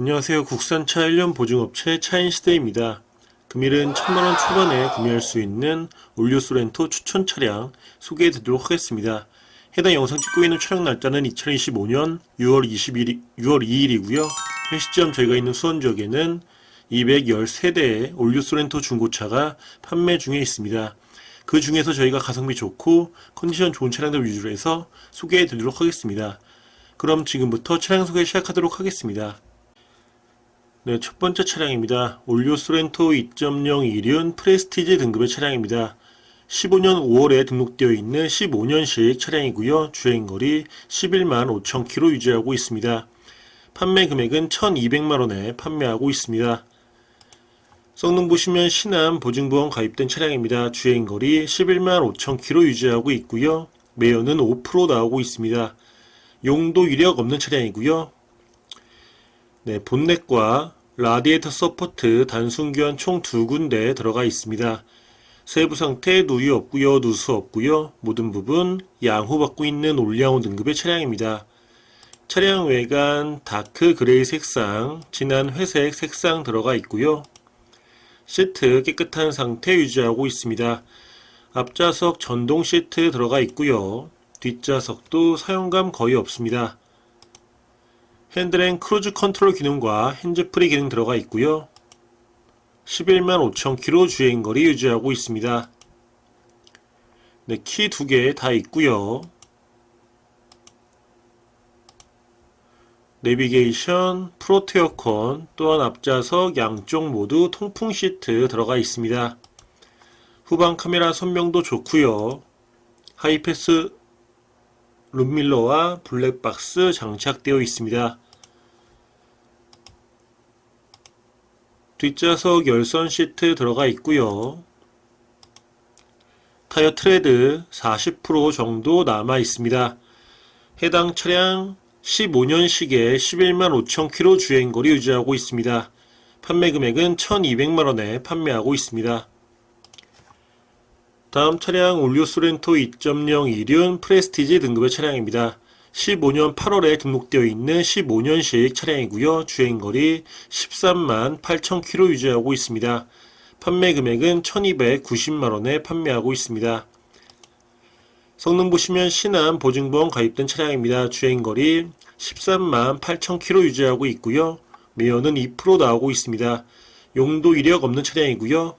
안녕하세요. 국산차 1년 보증업체 차인시대입니다. 금일은 천만원 초반에 구매할 수 있는 올류 소렌토 추천 차량 소개해 드리도록 하겠습니다. 해당 영상 찍고 있는 촬영 날짜는 2025년 6월 21일, 6월 2일이고요. 현 시점 저희가 있는 수원 지역에는 213대의 올류 소렌토 중고차가 판매 중에 있습니다. 그 중에서 저희가 가성비 좋고 컨디션 좋은 차량들 위주로 해서 소개해 드리도록 하겠습니다. 그럼 지금부터 차량 소개 시작하도록 하겠습니다. 네, 첫 번째 차량입니다. 올류 소렌토 2.0 이륜 프레스티지 등급의 차량입니다. 15년 5월에 등록되어 있는 15년식 차량이고요. 주행거리 11만 5천 킬로 유지하고 있습니다. 판매 금액은 1,200만 원에 판매하고 있습니다. 성능 보시면 신함 보증보험 가입된 차량입니다. 주행거리 11만 5천 킬로 유지하고 있고요. 매연은 5% 나오고 있습니다. 용도 이력 없는 차량이고요. 네, 본넷과 라디에이터 서포트 단순 교환 총 두 군데 들어가 있습니다. 세부 상태 누유 없고요, 누수 없고요. 모든 부분 양호 받고 있는 올양호 등급의 차량입니다. 차량 외관 다크 그레이 색상, 진한 회색 색상 들어가 있고요. 시트 깨끗한 상태 유지하고 있습니다. 앞좌석 전동 시트 들어가 있고요. 뒷좌석도 사용감 거의 없습니다. 핸들엔 크루즈 컨트롤 기능과 핸즈프리 기능 들어가 있고요. 11만 5천 킬로 주행거리 유지하고 있습니다. 네, 키 두 개 다 있고요. 내비게이션, 프로트 에어컨, 또한 앞좌석 양쪽 모두 통풍 시트 들어가 있습니다. 후방 카메라 선명도 좋고요. 하이패스 룸밀러와 블랙박스 장착되어 있습니다. 뒷좌석 열선 시트 들어가 있고요. 타이어 트레드 40% 정도 남아 있습니다. 해당 차량 15년식에 11만 5천 킬로 주행거리 유지하고 있습니다. 판매 금액은 1,200만 원에 판매하고 있습니다. 다음 차량 올류 소렌토 2.0 이륜 프레스티지 등급의 차량입니다. 15년 8월에 등록되어 있는 15년식 차량이고요. 주행거리 13만 8천 킬로 유지하고 있습니다. 판매 금액은 1290만 원에 판매하고 있습니다. 성능 보시면 신한 보증보험 가입된 차량입니다. 주행거리 13만 8천 킬로 유지하고 있고요. 매연은 2% 나오고 있습니다. 용도 이력 없는 차량이고요.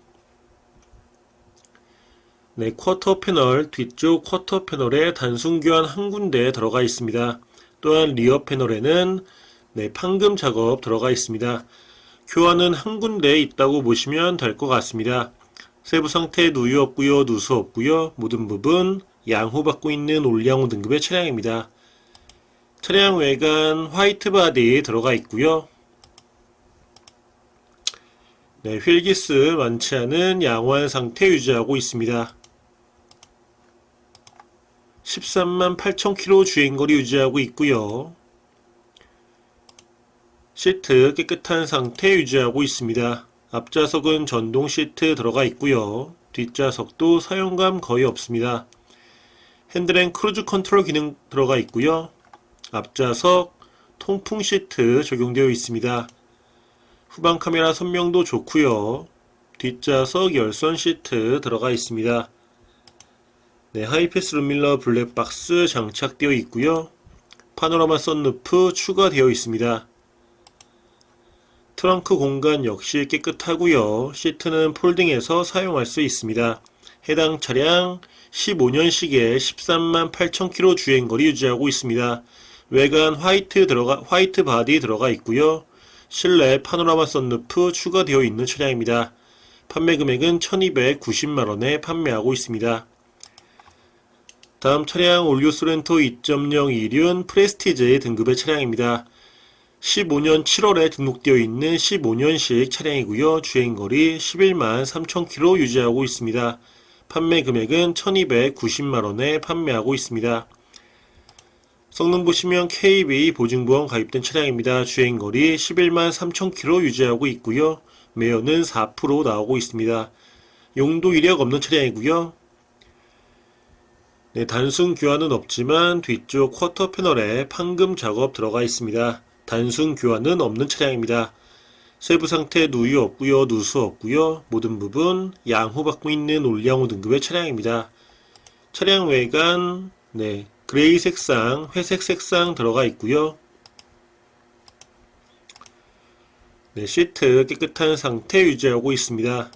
네, 쿼터 패널 뒤쪽 쿼터 패널에 단순 교환 한 군데 들어가 있습니다. 또한 리어 패널에는 네, 판금 작업 들어가 있습니다. 교환은 한 군데 있다고 보시면 될 것 같습니다. 세부 상태 누유 없고요, 누수 없고요. 모든 부분 양호 받고 있는 올양호 등급의 차량입니다. 차량 외관 화이트 바디 들어가 있고요. 네, 휠기스 많지 않은 양호한 상태 유지하고 있습니다. 13만 8천 킬로 주행거리 유지하고 있고요. 시트 깨끗한 상태 유지하고 있습니다. 앞좌석은 전동 시트 들어가 있고요. 뒷좌석도 사용감 거의 없습니다. 핸들엔 크루즈 컨트롤 기능 들어가 있고요. 앞좌석 통풍 시트 적용되어 있습니다. 후방 카메라 선명도 좋고요. 뒷좌석 열선 시트 들어가 있습니다. 네, 하이패스 룸밀러 블랙박스 장착되어 있고요. 파노라마 썬루프 추가되어 있습니다. 트렁크 공간 역시 깨끗하고요. 시트는 폴딩해서 사용할 수 있습니다. 해당 차량 15년식에 13만 8천 킬로 주행거리 유지하고 있습니다. 외관 화이트 들어가 화이트 바디 들어가 있고요. 실내 파노라마 썬루프 추가되어 있는 차량입니다. 판매 금액은 1,290만 원에 판매하고 있습니다. 다음 차량 올류 소렌토 2.0 이륜 프레스티지 등급의 차량입니다. 15년 7월에 등록되어 있는 15년식 차량이고요. 주행거리 11만 3천 킬로 유지하고 있습니다. 판매 금액은 1290만 원에 판매하고 있습니다. 성능 보시면 KB 보증보험 가입된 차량입니다. 주행거리 11만 3천 킬로 유지하고 있고요. 매연은 4% 나오고 있습니다. 용도 이력 없는 차량이고요. 네, 단순 교환은 없지만 뒤쪽 쿼터 패널에 판금 작업 들어가 있습니다. 단순 교환은 없는 차량입니다. 세부 상태 누유 없고요, 누수 없고요. 모든 부분 양호 받고 있는 올양호 등급의 차량입니다. 차량 외관 네 그레이 색상, 회색 색상 들어가 있고요. 네 시트 깨끗한 상태 유지하고 있습니다.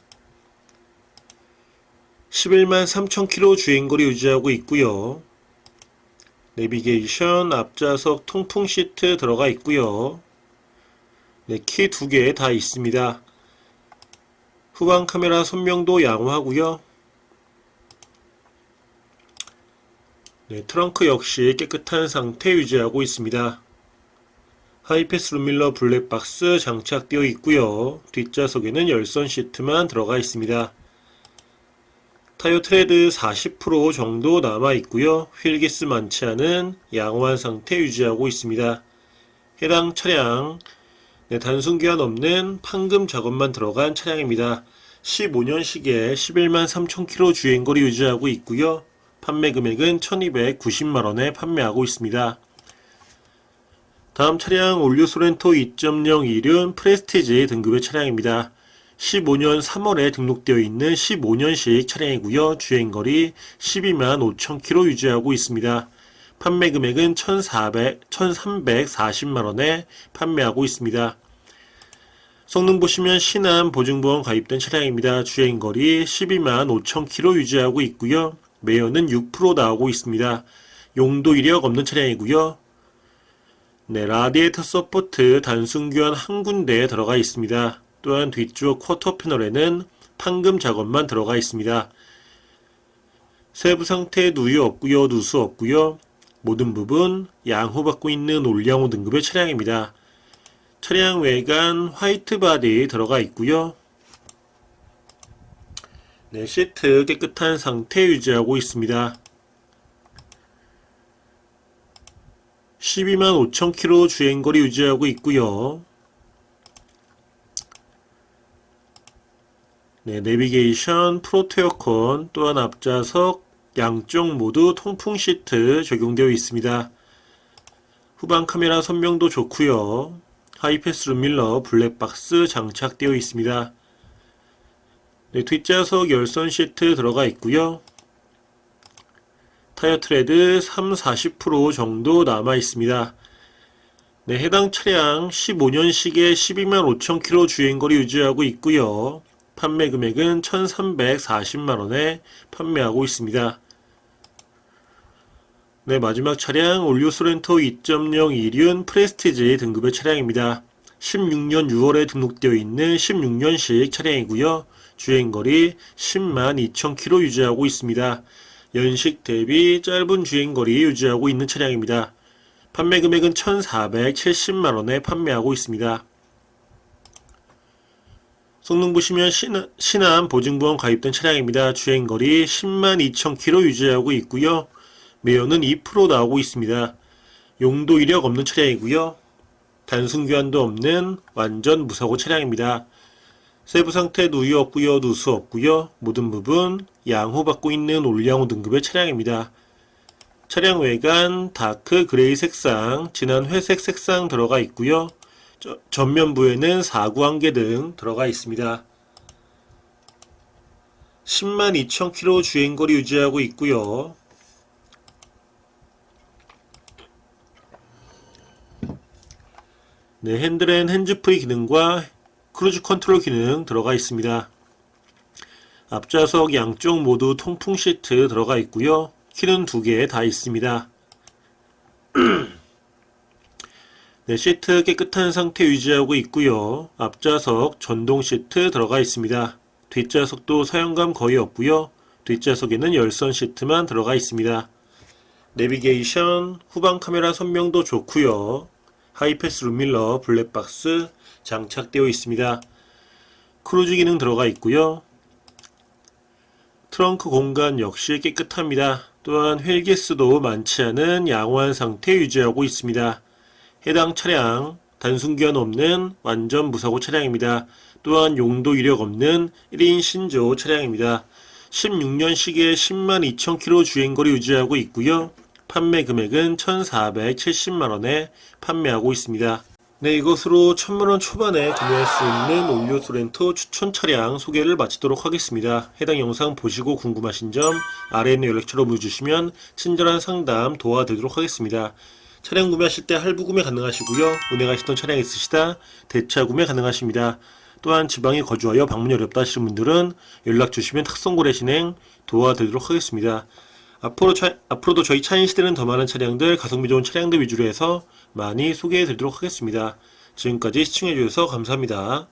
11만 3천 킬로 주행거리 유지하고 있고요. 내비게이션 앞좌석 통풍 시트 들어가 있고요. 네, 키 두 개 다 있습니다. 후방 카메라 선명도 양호하고요. 네, 트렁크 역시 깨끗한 상태 유지하고 있습니다. 하이패스 룸밀러 블랙박스 장착되어 있고요. 뒷좌석에는 열선 시트만 들어가 있습니다. 타이어 트레드 40% 정도 남아 있고요. 휠기스 많지 않은 양호한 상태 유지하고 있습니다. 해당 차량 네, 단순 교환 없는 판금 작업만 들어간 차량입니다. 15년식에 11만 3천 킬로 주행거리 유지하고 있고요. 판매 금액은 1290만 원에 판매하고 있습니다. 다음 차량 올류 소렌토 2.0 이륜 프레스티지 등급의 차량입니다. 15년 3월에 등록되어 있는 15년식 차량이고요. 주행거리 12만 5천 킬로 유지하고 있습니다. 판매 금액은 1,400, 1,340만 원에 판매하고 있습니다. 성능 보시면 신한 보증보험 가입된 차량입니다. 주행거리 12만 5천 킬로 유지하고 있고요. 매연은 6% 나오고 있습니다. 용도 이력 없는 차량이고요. 네, 라디에이터 서포트 단순 교환 한 군데 들어가 있습니다. 또한 뒤쪽 쿼터 패널에는 판금 작업만 들어가 있습니다. 세부 상태 누유 없고요, 누수 없고요. 모든 부분 양호받고 있는 올량호 등급의 차량입니다. 차량 외관 화이트 바디 들어가 있고요. 네, 시트 깨끗한 상태 유지하고 있습니다. 12만 5천 킬로 주행거리 유지하고 있고요. 네, 내비게이션, 프로토 에어컨, 또한 앞좌석 양쪽 모두 통풍 시트 적용되어 있습니다. 후방 카메라 선명도 좋고요. 하이패스 룸밀러 블랙박스 장착되어 있습니다. 네, 뒷좌석 열선 시트 들어가 있고요. 타이어 트레드 3, 40% 정도 남아 있습니다. 네, 해당 차량 15년식에 12만 5천 킬로 주행거리 유지하고 있고요. 판매 금액은 1,340만원에 판매하고 있습니다. 네, 마지막 차량 올류 소렌토 2.0 이륜 프레스티지 등급의 차량입니다. 16년 6월에 등록되어 있는 16년식 차량이고요. 주행거리 10만 2천 킬로 유지하고 있습니다. 연식 대비 짧은 주행거리 유지하고 있는 차량입니다. 판매 금액은 1,470만원에 판매하고 있습니다. 성능 보시면 신, 신한 보증보험 가입된 차량입니다. 주행거리 10만 2천 킬로 유지하고 있고요. 매연은 2% 나오고 있습니다. 용도 이력 없는 차량이고요. 단순 교환도 없는 완전 무사고 차량입니다. 세부 상태 누유 없고요, 누수 없고요. 모든 부분 양호 받고 있는 올량호 등급의 차량입니다. 차량 외관 다크 그레이 색상, 진한 회색 색상 들어가 있고요. 저- 전면부에는 사구 한개 등 들어가 있습니다. 10만 2천 킬로 주행거리 유지하고 있고요. 네, 핸들엔 핸즈프리 기능과 크루즈 컨트롤 기능 들어가 있습니다. 앞좌석 양쪽 모두 통풍 시트 들어가 있고요. 키는 두 개 다 있습니다. 네, 시트 깨끗한 상태 유지하고 있고요. 앞좌석 전동 시트 들어가 있습니다. 뒷좌석도 사용감 거의 없고요. 뒷좌석에는 열선 시트만 들어가 있습니다. 내비게이션, 후방 카메라 선명도 좋고요. 하이패스 룸밀러 블랙박스 장착되어 있습니다. 크루즈 기능 들어가 있고요. 트렁크 공간 역시 깨끗합니다. 또한 휠기스도 많지 않은 양호한 상태 유지하고 있습니다. 해당 차량 단순 교환 없는 완전 무사고 차량입니다. 또한 용도 이력 없는 1인 신조 차량입니다. 16년식에 10만 2천 킬로 주행거리 유지하고 있고요. 판매 금액은 1,470만원에 판매하고 있습니다. 네, 이것으로 천만원 초반에 구매할 수 있는 올리오 소렌토 추천 차량 소개를 마치도록 하겠습니다. 해당 영상 보시고 궁금하신 점 아래에 있는 연락처로 문의주시면 친절한 상담 도와드리도록 하겠습니다. 차량 구매하실 때 할부 구매 가능하시고요. 운행하시던 차량 있으시다 대차 구매 가능하십니다. 또한 지방에 거주하여 방문이 어렵다 하시는 분들은 연락 주시면 탁송거래 진행 도와드리도록 하겠습니다. 앞으로 차- 앞으로도 저희 차인 시대는 더 많은 차량들, 가성비 좋은 차량들 위주로 해서 많이 소개해 드리도록 하겠습니다. 지금까지 시청해 주셔서 감사합니다.